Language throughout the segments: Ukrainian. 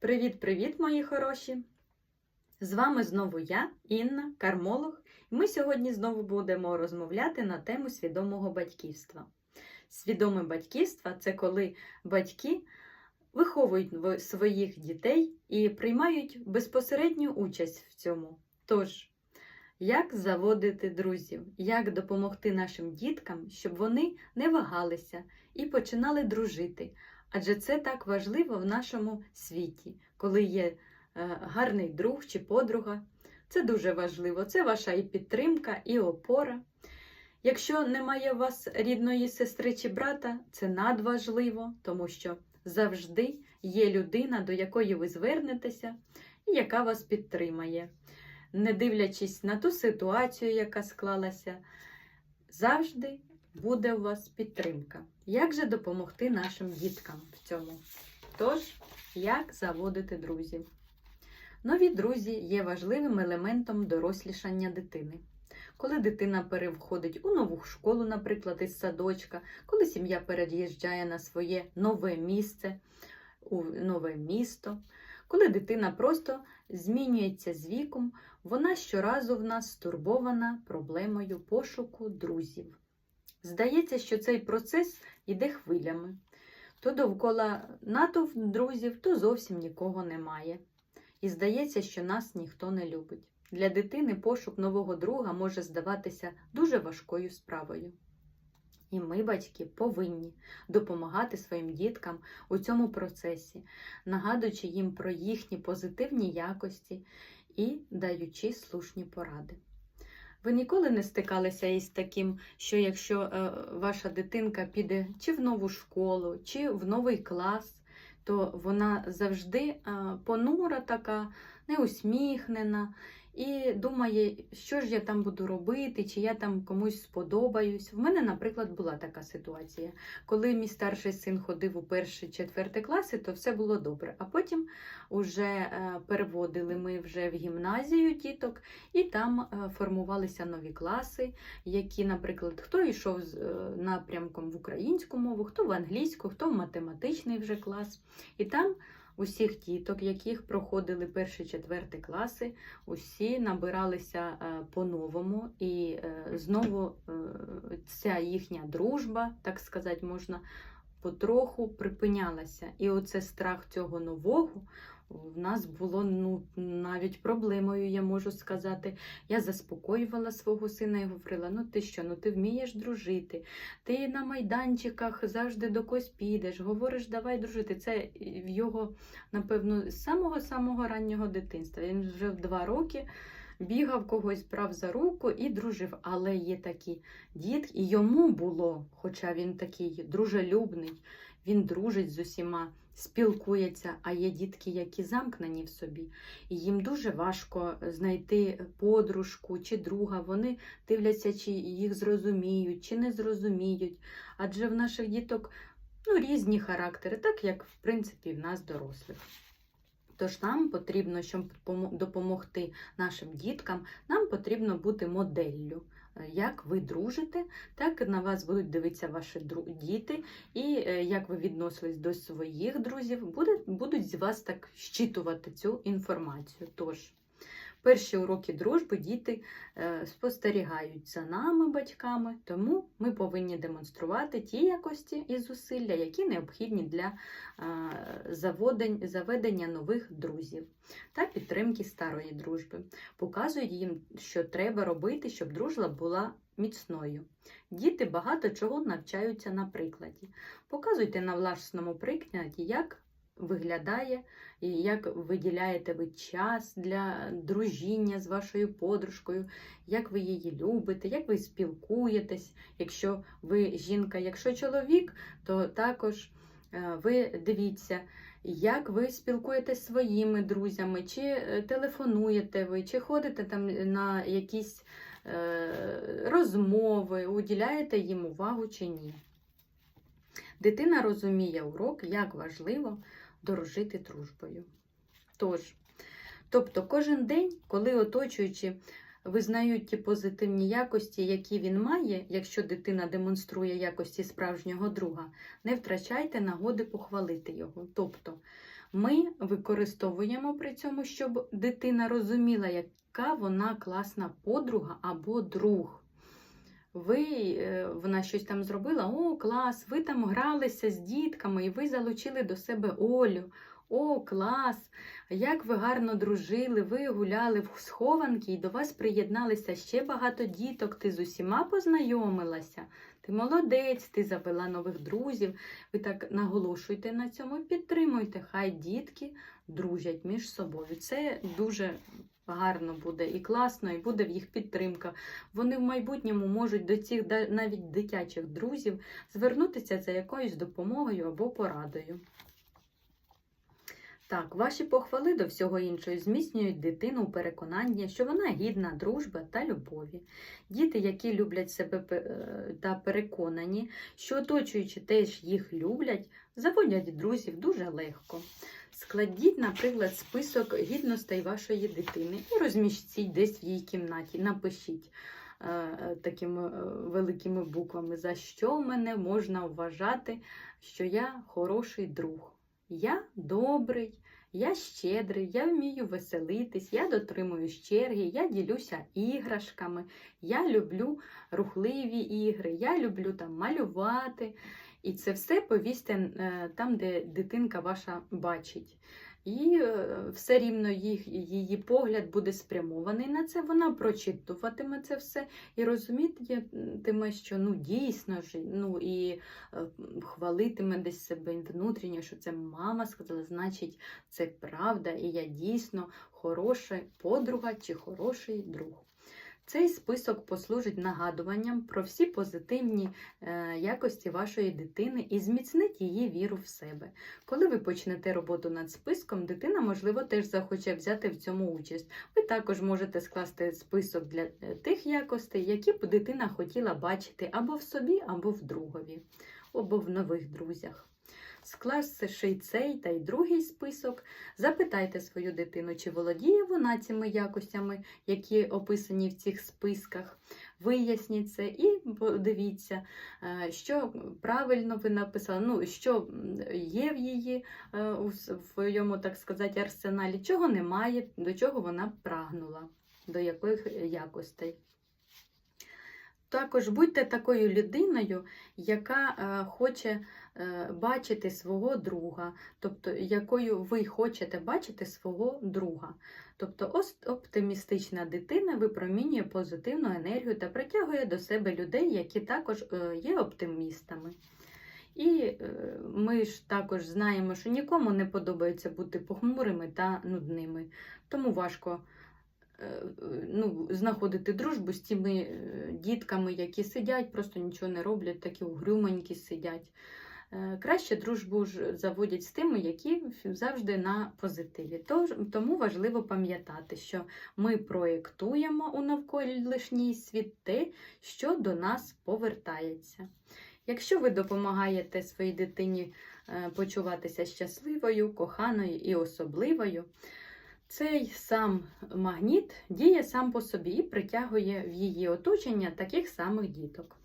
Привіт-привіт, мої хороші! З вами знову я, Інна, кармолог, і ми сьогодні знову будемо розмовляти на тему свідомого батьківства. Свідоме батьківство це коли батьки виховують своїх дітей і приймають безпосередню участь в цьому. Тож, як заводити друзів, як допомогти нашим діткам, щоб вони не вагалися і починали дружити. Адже це так важливо в нашому світі, коли є е, гарний друг чи подруга. Це дуже важливо. Це ваша і підтримка, і опора. Якщо немає у вас рідної сестри чи брата, це надважливо, тому що завжди є людина, до якої ви звернетеся, і яка вас підтримає. Не дивлячись на ту ситуацію, яка склалася, завжди буде у вас підтримка. Як же допомогти нашим діткам в цьому? Тож, як заводити друзів? Нові друзі є важливим елементом дорослішання дитини. Коли дитина переходить у нову школу, наприклад, із садочка, коли сім'я переїжджає на своє нове місце, у нове місто, коли дитина просто змінюється з віком, вона щоразу в нас стурбована проблемою пошуку друзів. Здається, що цей процес йде хвилями. То довкола натовп друзів, то зовсім нікого немає. І здається, що нас ніхто не любить. Для дитини пошук нового друга може здаватися дуже важкою справою. І ми, батьки, повинні допомагати своїм діткам у цьому процесі, нагадуючи їм про їхні позитивні якості і даючи слушні поради. Ви ніколи не стикалися із таким, що якщо е, ваша дитинка піде чи в нову школу, чи в новий клас, то вона завжди е, понура така, неусміхнена, і думає, що ж я там буду робити, чи я там комусь сподобаюсь. В мене, наприклад, була така ситуація. Коли мій старший син ходив у перший четвертий класи, то все було добре. А потім вже е, переводили ми вже в гімназію діток, і там е, формувалися нові класи, які, наприклад, хто йшов з е, напрямком в українську мову, хто в англійську, хто в математичний вже клас. І там усіх діток, яких проходили перші четверті класи, усі набиралися е, по-новому, і е, знову е, ця їхня дружба, так сказати, можна потроху припинялася. І оце страх цього нового в нас було ну, навіть проблемою, я можу сказати. Я заспокоювала свого сина і говорила: ну ти що, ну ти вмієш дружити, ти на майданчиках завжди до когось підеш, говориш, давай дружити. Це в його, напевно, з самого-самого раннього дитинства. Він вже в два роки. Бігав когось, брав за руку і дружив. Але є такі дітки, і йому було, хоча він такий дружелюбний, він дружить з усіма, спілкується, а є дітки, які замкнені в собі. І їм дуже важко знайти подружку чи друга. Вони дивляться, чи їх зрозуміють, чи не зрозуміють. Адже в наших діток ну, різні характери, так як в принципі в нас дорослих. Тож нам потрібно, щоб допомогти нашим діткам, нам потрібно бути моделлю. Як ви дружите, так на вас будуть дивитися ваші діти, і е, як ви відносились до своїх друзів, буде, будуть з вас так щитувати цю інформацію. Тож, перші уроки дружби діти е, спостерігають за нами, батьками, тому ми повинні демонструвати ті якості і зусилля, які необхідні для е, заведення нових друзів та підтримки старої дружби. Показують їм, що треба робити, щоб дружба була міцною. Діти багато чого навчаються на прикладі. Показуйте на власному прикладі, як виглядає і як виділяєте ви час для дружіння з вашою подружкою, як ви її любите, як ви спілкуєтесь, якщо ви жінка, якщо чоловік, то також е, ви дивіться, як ви спілкуєтесь зі своїми друзями, чи е, телефонуєте ви, чи ходите там на якісь е, розмови, уділяєте їм увагу чи ні. Дитина розуміє урок, як важливо дорожити дружбою. Тож, тобто кожен день, коли оточуючи визнають ті позитивні якості, які він має, якщо дитина демонструє якості справжнього друга, не втрачайте нагоди похвалити його. Тобто Ми використовуємо при цьому, щоб дитина розуміла, яка вона класна подруга або друг. Ви, е, вона щось там зробила, о, клас, ви там гралися з дітками і ви залучили до себе Олю. О, клас! Як ви гарно дружили, ви гуляли в схованки, і до вас приєдналися ще багато діток, ти з усіма познайомилася. Ти молодець, ти завела нових друзів. Ви так наголошуйте на цьому підтримуйте. Хай дітки дружать між собою. Це дуже гарно буде і класно, і буде в їх підтримка. Вони в майбутньому можуть до цих навіть дитячих друзів звернутися за якоюсь допомогою або порадою. Так, ваші похвали до всього іншого зміцнюють дитину у переконанні, що вона гідна дружби та любові. Діти, які люблять себе е, та переконані, що оточуючи теж їх люблять, заводять друзів дуже легко. Складіть, наприклад, список гідностей вашої дитини і розмістіть десь в її кімнаті. Напишіть е, е, такими великими буквами, за що мене можна вважати, що я хороший друг. Я добрий, я щедрий, я вмію веселитись, я дотримуюсь черги, я ділюся іграшками, я люблю рухливі ігри, я люблю там малювати. І це все повісьте там, де дитинка ваша бачить. І е, все рівно їх, її погляд буде спрямований на це, вона прочитуватиме це все і розумітиме, що ну дійсно ж, ну і е, хвалитиме десь себе внутрішньо, що це мама сказала, значить, це правда, і я дійсно хороша подруга чи хороший друг. Цей список послужить нагадуванням про всі позитивні е, якості вашої дитини і зміцнить її віру в себе. Коли ви почнете роботу над списком, дитина, можливо, теж захоче взяти в цьому участь. Ви також можете скласти список для е, тих якостей, які б дитина хотіла бачити або в собі, або в другові, або в нових друзях. Склавши цей та й другий список, запитайте свою дитину, чи володіє вона цими якостями, які описані в цих списках. Виясніть це і подивіться, е, що правильно ви написали, ну, що є в її е, у своєму, так сказати, арсеналі, чого немає, до чого вона прагнула, до яких якостей. Також будьте такою людиною, яка е, хоче бачити свого друга, тобто якою ви хочете бачити свого друга. Тобто оптимістична дитина випромінює позитивну енергію та притягує до себе людей, які також е, є оптимістами. І е, ми ж також знаємо, що нікому не подобається бути похмурими та нудними, тому важко е, ну, знаходити дружбу з тими е, дітками, які сидять, просто нічого не роблять, такі угрюманькі сидять. Е, Краще дружбу заводять з тими, які завжди на позитиві. Тому важливо пам'ятати, що ми проєктуємо у навколишній світ те, що до нас повертається. Якщо ви допомагаєте своїй дитині е, почуватися щасливою, коханою і особливою, цей сам магніт діє сам по собі і притягує в її оточення таких самих діток.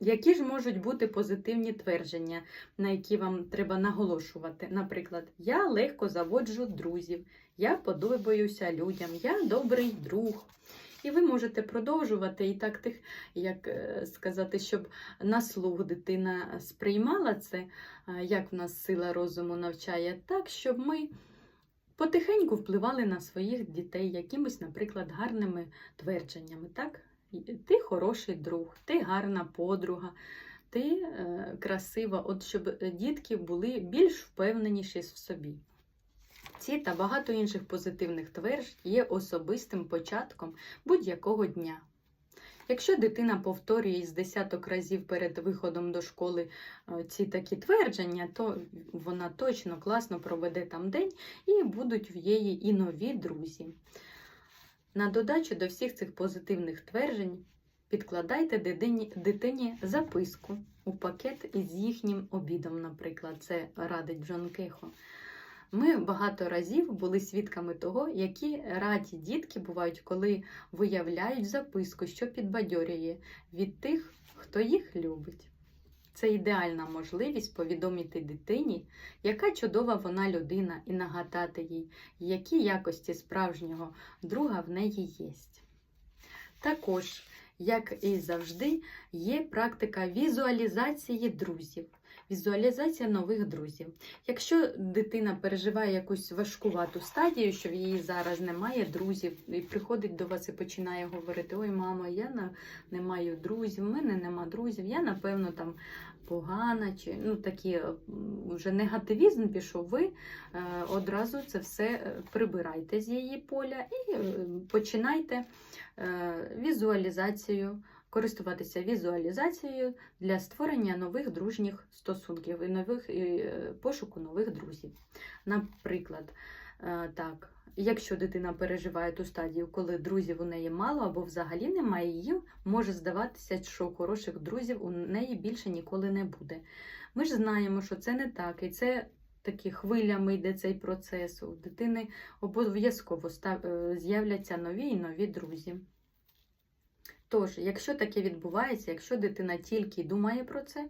Які ж можуть бути позитивні твердження, на які вам треба наголошувати? Наприклад, я легко заводжу друзів, я подобаюся людям, я добрий друг. І ви можете продовжувати і так тих, як е, сказати, щоб на слух дитина сприймала це, е, як в нас сила розуму навчає, так, щоб ми потихеньку впливали на своїх дітей якимось, наприклад, гарними твердженнями. Так? Ти хороший друг, ти гарна подруга, ти е, красива, от щоб дітки були більш впевненіші в собі. Ці та багато інших позитивних тверджень є особистим початком будь-якого дня. Якщо дитина повторює з десяток разів перед виходом до школи е, ці такі твердження, то вона точно класно проведе там день і будуть в її і нові друзі. На додачу до всіх цих позитивних тверджень підкладайте дитині, дитині записку у пакет із їхнім обідом, наприклад, це радить Джон Кехо. Ми багато разів були свідками того, які раді дітки бувають, коли виявляють записку, що підбадьорює від тих, хто їх любить. Це ідеальна можливість повідомити дитині, яка чудова вона людина, і нагадати їй, які якості справжнього друга в неї є. Також, як і завжди, є практика візуалізації друзів. Візуалізація нових друзів. Якщо дитина переживає якусь важкувату стадію, що в її зараз немає друзів, і приходить до вас і починає говорити: Ой, мамо, я не маю друзів, в мене нема друзів, я напевно там погана, чи ну такі вже негативізм пішов, ви е, одразу це все е, прибирайте з її поля і е, починайте е, візуалізацію. Користуватися візуалізацією для створення нових дружніх стосунків і нових і, е, пошуку нових друзів. Наприклад, е, так, якщо дитина переживає ту стадію, коли друзів у неї мало або взагалі немає, їй може здаватися, що хороших друзів у неї більше ніколи не буде. Ми ж знаємо, що це не так, і це такі хвилями йде цей процес. У дитини обов'язково е, з'являться нові і нові друзі. Тож, якщо таке відбувається, якщо дитина тільки думає про це,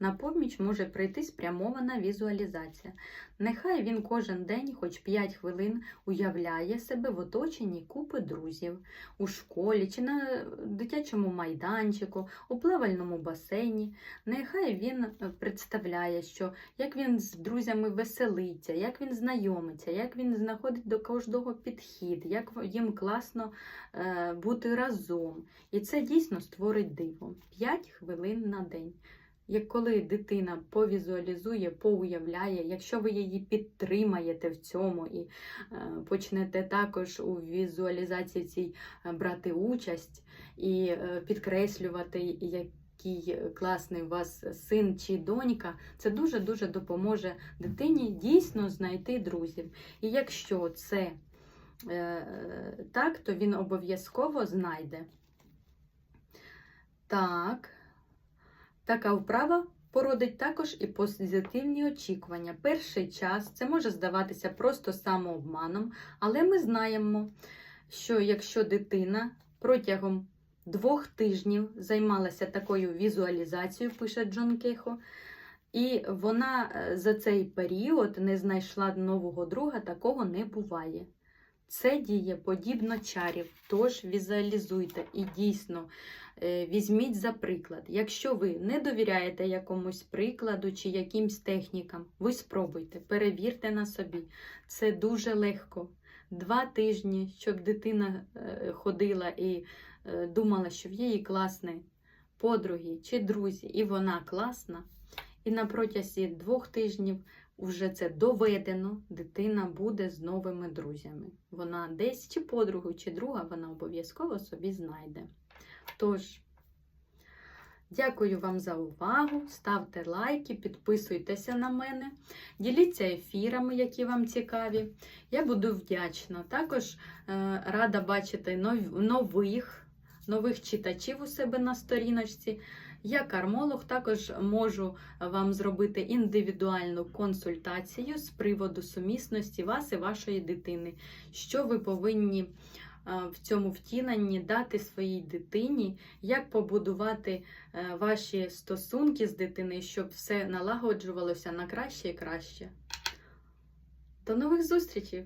на поміч може прийти спрямована візуалізація. Нехай він кожен день, хоч 5 хвилин, уявляє себе в оточенні купи друзів у школі чи на дитячому майданчику, у плавальному басейні. Нехай він е, представляє, що як він з друзями веселиться, як він знайомиться, як він знаходить до кожного підхід, як їм класно е, бути разом. І це дійсно створить диво. 5 хвилин на день. Як коли дитина повізуалізує, поуявляє, якщо ви її підтримаєте в цьому і е, почнете також у візуалізації цій е, брати участь і е, підкреслювати, який класний у вас син чи донька, це дуже-дуже допоможе дитині дійсно знайти друзів. І якщо це так, то він обов'язково знайде. Так. Така вправа породить також і позитивні очікування. Перший час це може здаватися просто самообманом, але ми знаємо, що якщо дитина протягом двох тижнів займалася такою візуалізацією, пише Джон Кехо, і вона е, за цей період не знайшла нового друга, такого не буває. Це діє подібно чарів, тож візуалізуйте і дійсно е, візьміть за приклад. Якщо ви не довіряєте якомусь прикладу чи якимсь технікам, ви спробуйте, перевірте на собі. Це дуже легко. Два тижні, щоб дитина е, ходила і е, думала, що в її класні подруги чи друзі, і вона класна. І на протязі двох тижнів вже це доведено, дитина буде з новими друзями. Вона десь чи подругу, чи друга, вона обов'язково собі знайде. Тож, дякую вам за увагу. Ставте лайки, підписуйтеся на мене, діліться ефірами, які вам цікаві. Я буду вдячна. Також е, рада бачити нов- нових, нових читачів у себе на сторіночці. Я кармолог, також можу вам зробити індивідуальну консультацію з приводу сумісності вас і вашої дитини. Що ви повинні е, в цьому втіленні дати своїй дитині, як побудувати е, ваші стосунки з дитиною, щоб все налагоджувалося на краще і краще. До нових зустрічей!